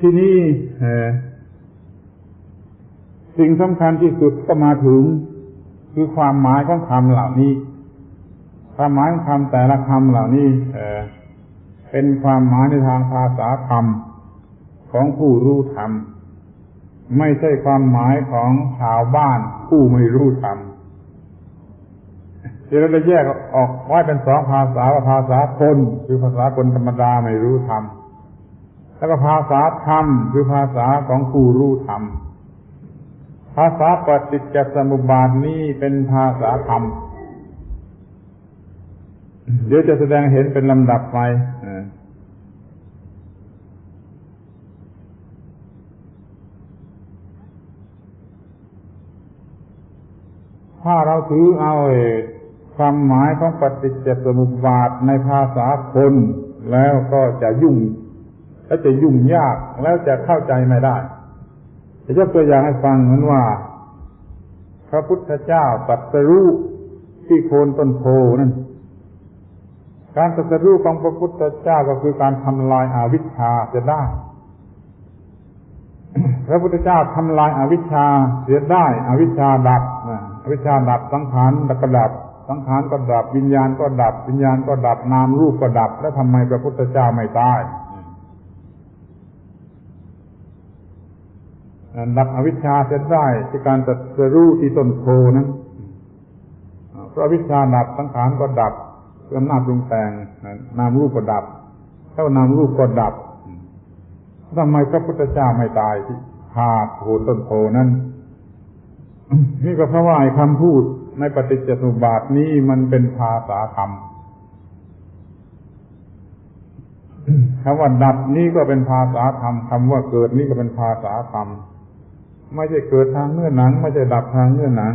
ที่นี่สิ่งสำคัญที่สุดก็มาถึงคือความหมายของคำเหล่านี้ ความหมายของคำแต่ละคำเหล่านี้เป็นความหมายในทางภาษาธรรมของผู้รู้ธรรม ไม่ใช่ความหมายของชาวบ้านผู้ไม่รู้ธรรมที่เราจะแยกออกไว้เป็นสองภาษาว่าภาษาคนคือภาษาคนธรรมดาไม่รู้ธรรม แล้วก็ภาษาธรรมคือภาษาของผู้รู้ธรรม ภาษาปฏิจจสมุปบาทนี้เป็นภาษาธรรม เดี๋ยวจะแสดงเห็นเป็นลำดับไปถ้าเราถือเอาความหมายของปฏิจจสมุปบาทในภาษาคนแล้วก็จะยุ่ง และจะยุ่งยากแล้วจะเข้าใจไม่ได้จะยกตัวอย่างให้ฟังเหมือนว่า พระพุทธเจ้าตรัสรู้ที่โคนต้นโพนั่นการตรัสรู้ของพระพุทธเจ้าก็คือการทำลายอาวิชชาจะได้ พระพุทธเจ้าทำลายอาวิชชาเสียได้ อวิชชาดับอวิชชาดับสังขารดับกระดับ สังขารก็ดับ วิญญาณก็ดับ วิญญาณก็ดับนามรูปก็ดับ แล้วทำไมพระพุทธเจ้าไม่ตาย ดับอวิชชาจะได้ที่การตัดสรู้ที่ต้นโพนั้นเพราะอวิชชาดับสังขารก็ดับอำนาจปรุงแต่งนามรูปก็ดับเท่านามรูปก็ดับทำไมพระพุทธเจ้าไม่ตายที่หาโคนต้นโพนั้นนี่ก็เพราะว่าคำพูดในปฏิจจสมุปบาทนี้มันเป็นภาษาธรรมคำว่าดับนี้ก็เป็นภาษาธรรมคำว่าเกิดนี้ก็เป็นภาษาธรรม ไม่ใช่เกิดทางเนื้อหนัง ไม่ใช่ดับทางเนื้อหนัง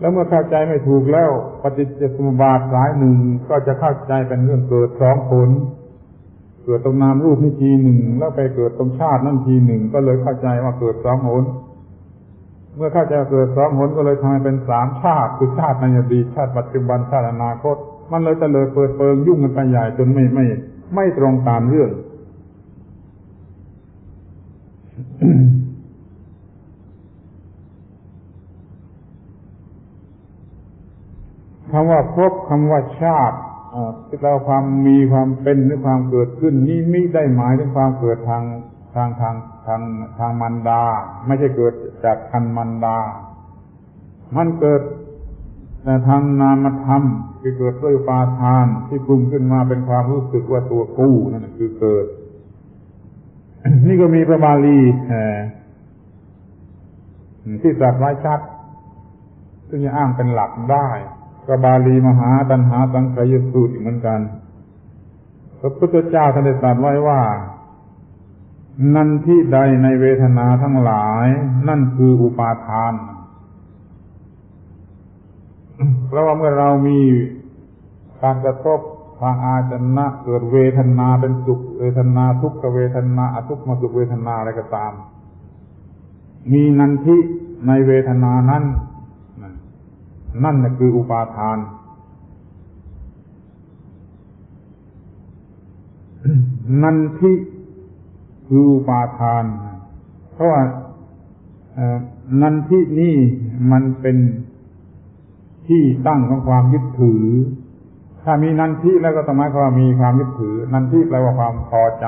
แล้วเมื่อเข้าใจไม่ถูกแล้ว ปฏิจจสมุปบาทสายหนึ่งก็จะเข้าใจเป็นเรื่องเกิดสองผล เกิดตรงนามรูปนี่ทีหนึ่งแล้วไปเกิดตรงชาตินั่นทีหนึ่งก็เลยเข้าใจว่าเกิดสองหนเมื่อเข้าใจเกิดสองหนก็เลยทำให้เป็นสามชาติคือชาติในอดีตชาติปัจจุบันชาติอนาคต มันเลยจะเลยเปิดเปิงยุ่งกันไปใหญ่จนไม่ไม่ไม่ตรงตามเรื่อง คำว่าพบคำว่าชาติเราความมีความเป็นหรือความเกิดขึ้น นี่ไม่ได้หมายถึงความเกิดทางทางทางทางทางมันดา ไม่ใช่เกิดจากคันมันดา มันเกิดแต่ทางนามธรรมคือเกิดด้วยปาทานที่ปรุงขึ้นมาเป็นความรู้สึกว่าตัวกู้นั่นคือเกิด นี่ก็มีพระบาลีที่ตรัสไว้ชัด ซึ่งจะอ้างเป็นหลักได้ก็บาลีมหาตัญหาสังขยสูตรเหมือนกัน พระพุทธเจ้าท่านได้ตรัสไว้ว่า นั่นที่ใดในเวทนาทั้งหลาย นั่นคืออุปาทาน เพราะว่าเมื่อเรามีการกระทบ ทางอาจนะเกิดเวทนาเป็นสุขเวทนาทุกขเวทนาอทุกขมสุขเวทนาอะไรก็ตาม มีนันทิในเวทนานั้นนั่นคืออุปาทานนันทิคืออุปาทาน เพราะว่านันทินี่มันเป็นที่ตั้งของความยึดถือ ถ้ามีนันทิแล้วก็ต้องหมายความว่ามีความยึดถือ นันทิแปลว่าความพอใจ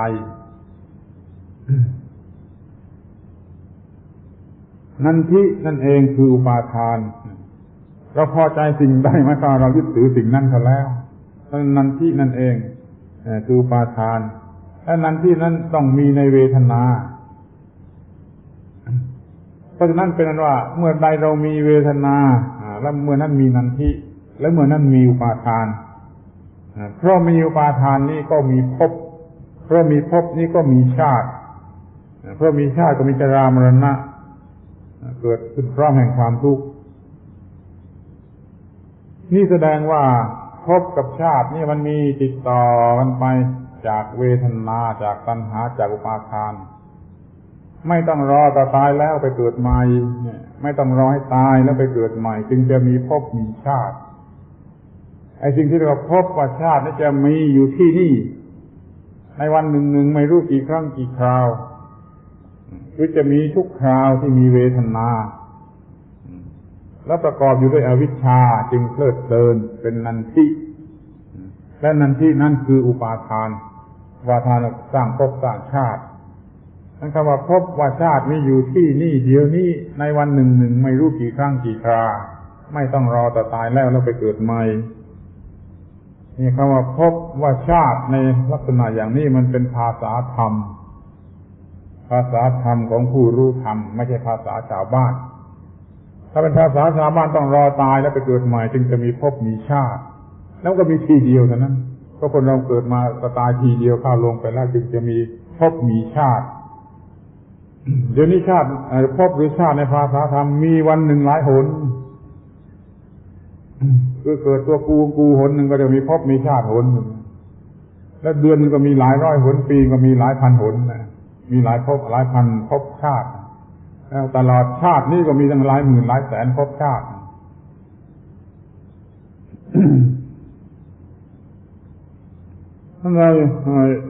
นันทินั่นเองคืออุปาทาน เราพอใจสิ่งใดหมายความเรายึดถือสิ่งนั้นเขาแล้วนันที่นั่นเองคืออุปาทานและนันที่นั้นต้องมีในเวทนาเพราะฉะนั้นเป็นนั้นว่า เมื่อใดเรามีเวทนาแล้วเมื่อนั้นมีนันทิและเมื่อนั้นมีอุปาทาน เพราะมีอุปาทานนี้ก็มีภพเพราะมีภพนี้ก็มีชาติ เพราะมีชาติก็มีจรามรณะ เกิดขึ้นพร้อมแห่งความทุกข์นี่แสดงว่าภพกับชาตินี่มันมีติดต่อกันไปจากเวทนาจากตัณหาจากอุปาทาน ไม่ต้องรอแต่ตายแล้วไปเกิดใหม่ไม่ต้องรอให้ตายแล้วไปเกิดใหม่ จึงจะมีภพมีชาติ ไอ้สิ่งที่เราพบว่าชาตินี้จะมีอยู่ที่นี่ ในวันหนึ่งหนึ่งไม่รู้กี่ครั้งกี่คราวคือจะมีทุกคราวที่มีเวทนา แล้วประกอบอยู่ด้วยอวิชชาจึงเพลิดเพลินเป็นนันทิและนันทินั่นคืออุปาทานวาทานสร้างภพสร้างชาตินั่นคำว่าพบว่าชาตินี้อยู่ที่นี่เดียวนี้ในวันหนึ่งหนึ่งไม่รู้กี่ครั้งกี่ครา ไม่ต้องรอแต่ตายแล้วแล้วไปเกิดใหม่ นี่คำว่าพบว่าชาติในลักษณะอย่างนี้มันเป็นภาษาธรรม ภาษาธรรมของผู้รู้ธรรมไม่ใช่ภาษาชาวบ้าน ถ้าเป็นภาษาชาวบ้านต้องรอตายแล้วไปเกิดใหม่จึงจะมีภพมีชาติ แล้วก็มีทีเดียวเท่านั้นเพราะคนเราเกิดมาก็ตายทีเดียวข้าลงไปแล้วจึงจะมีภพมีชาติ เดี๋ยวนี้ชาติภพหรือชาติในภาษาธรรมมีวันหนึ่งหลายหน คือเกิดตัวกูกูหนหนึ่งก็จะมีภพมีชาติหนหนึ่งแล้วเดือนก็มีหลายร้อยหนปีก็มีหลายพันหนนะมีหลายภพหลายพันภพชาติแล้วตลอดชาตินี้ก็มีตั้งหลายหมื่นหลายแสนภพชาติท่านเรา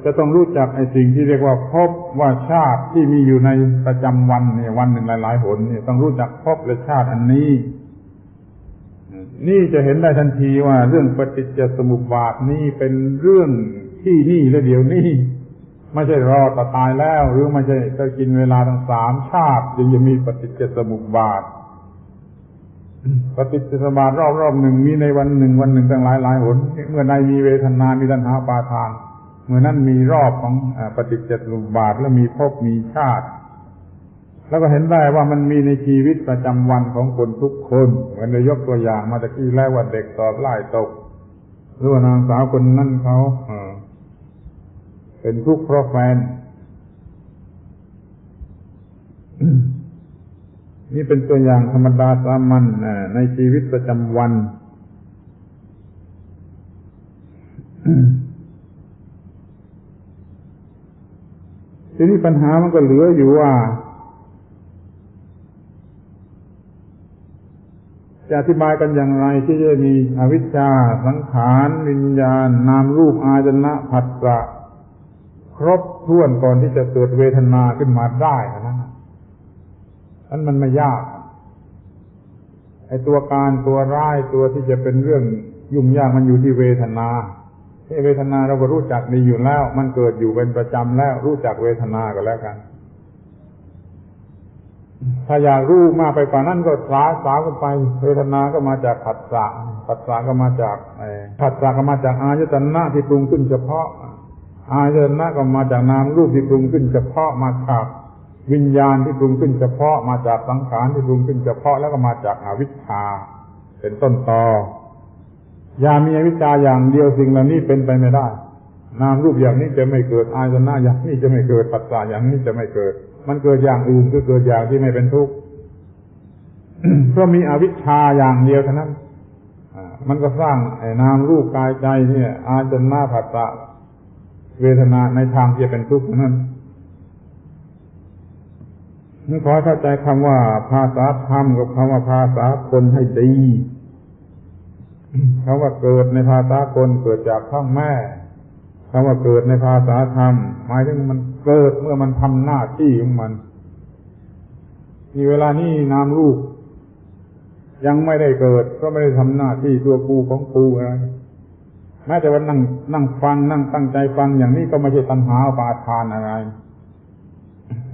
จะต้องรู้จักไอ้สิ่งที่เรียกว่าพบว่าชาติที่มีอยู่ในประจำวันเนี่ยวันหนึ่งหลายๆหนเนี่ยต้องรู้จักพบและชาติอันนี้ นี่จะเห็นได้ทันทีว่าเรื่องปฏิจจสมุปบาทนี้เป็นเรื่องที่นี่และเดี๋ยวนี้ไม่ใช่รอต่อตายแล้ว หรือไม่ใช่จะกินเวลาทั้งสามชาติจึงจะมีปฏิจจสมุปบาทปฏิจจสมุปบาทรอบรอบหนึ่งมีในวันหนึ่งวันหนึ่งตั้งหลายหลายหนเมื่อในมีเวทนา มีตัณหาปาทาน เมื่อนั้นมีรอบของปฏิจจสมุปบาทและมีภพมีชาติ แล้วก็เห็นได้ว่ามันมีในชีวิตประจำวันของคนทุกคนเหมือนได้ยกตัวอย่างมาตะกี้แล้วว่าเด็กสอบไล่ตก หรือว่านางสาวคนนั้นเขาเป็นทุกข์เพราะแฟน นี่เป็นตัวอย่างธรรมดาสามัญในชีวิตประจำวันทีนี้ปัญหามันก็เหลืออยู่ว่า จะอธิบายกันอย่างไรที่จะมีอวิชชา สังขารวิญญาณ นามรูปอาจนะผัสสะครบถ้วนก่อนที่จะเกิดเวทนาขึ้นมาได้นะนั้นมันไม่ยากไอ้ตัวการตัวร้ายตัวที่จะเป็นเรื่องยุ่งยากมันอยู่ที่เวทนาเวทนาเราก็รู้จักดีอยู่แล้ว มันเกิดอยู่เป็นประจำแล้ว รู้จักเวทนาก็แล้วกัน ถ้าอยากรู้มากไปกว่านั้นก็สาสาวกันไป เวทนาก็มาจากผัสสะผัสสะก็มาจากผัสสะก็มาจากอายตนะที่ปรุงขึ้นเฉพาะ อายตนะก็มาจากนามรูปที่ปรุงขึ้นเฉพาะมาจากวิญญาณที่ปรุงขึ้นเฉพาะมาจากสังขารที่ปรุงขึ้นเฉพาะแล้วก็มาจากอวิชชา เป็นต้นตออย่ามีอวิชชาอย่างเดียวสิ่งเหล่านี้เป็นไปไม่ได้ นามรูปอย่างนี้จะไม่เกิดอายตนะอย่างนี้จะไม่เกิดปัจจาอย่างนี้จะไม่เกิด มันเกิดอย่างอื่นก็เกิดอย่างที่ไม่เป็นทุกข์เพราะมีอวิชชาอย่างเดียวเท่านั้นมันก็สร้างไอ้นามรูปกายใจเนี่ย อาจนะผัสสะเวทนาในทางที่เป็นทุกข์นั้นนี่ขอเข้าใจคำว่าภาษาธรรมกับคำว่าภาษาคนให้ดีคำว่าเกิดในภาษาคนเกิดจากท้องแม่ คำว่าเกิดในภาษาธรรม หมายถึงมันเกิดเมื่อมันทำหน้าที่ของมันมีเวลานี้นามลูกยังไม่ได้เกิด ก็ไม่ได้ทำหน้าที่ตัวกูของกูอะไรแม้แต่ว่านั่งนั่งฟังนั่งตั้งใจฟังอย่างนี้ก็ไม่ใช่ตัณหาปาทานอะไร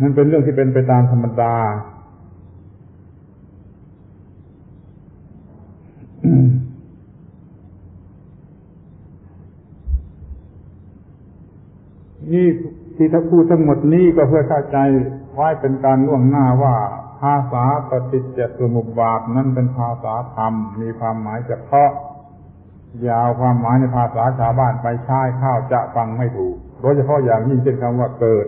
นั่นเป็นเรื่องที่เป็นไปตามธรรมดา ที่ที่ถ้าพูดทั้งหมดนี้ก็เพื่อเข้าใจไว้เป็นการล่วงหน้าว่าภาษาปฏิจจสมุปบาทนั้นเป็นภาษาธรรม มีความหมายเฉพาะยาวความหมายในภาษาชาวบ้านไปใช้ข้าวจะฟังไม่ถูก โดยเฉพาะอย่างยิ่งเช่นคำว่าเกิด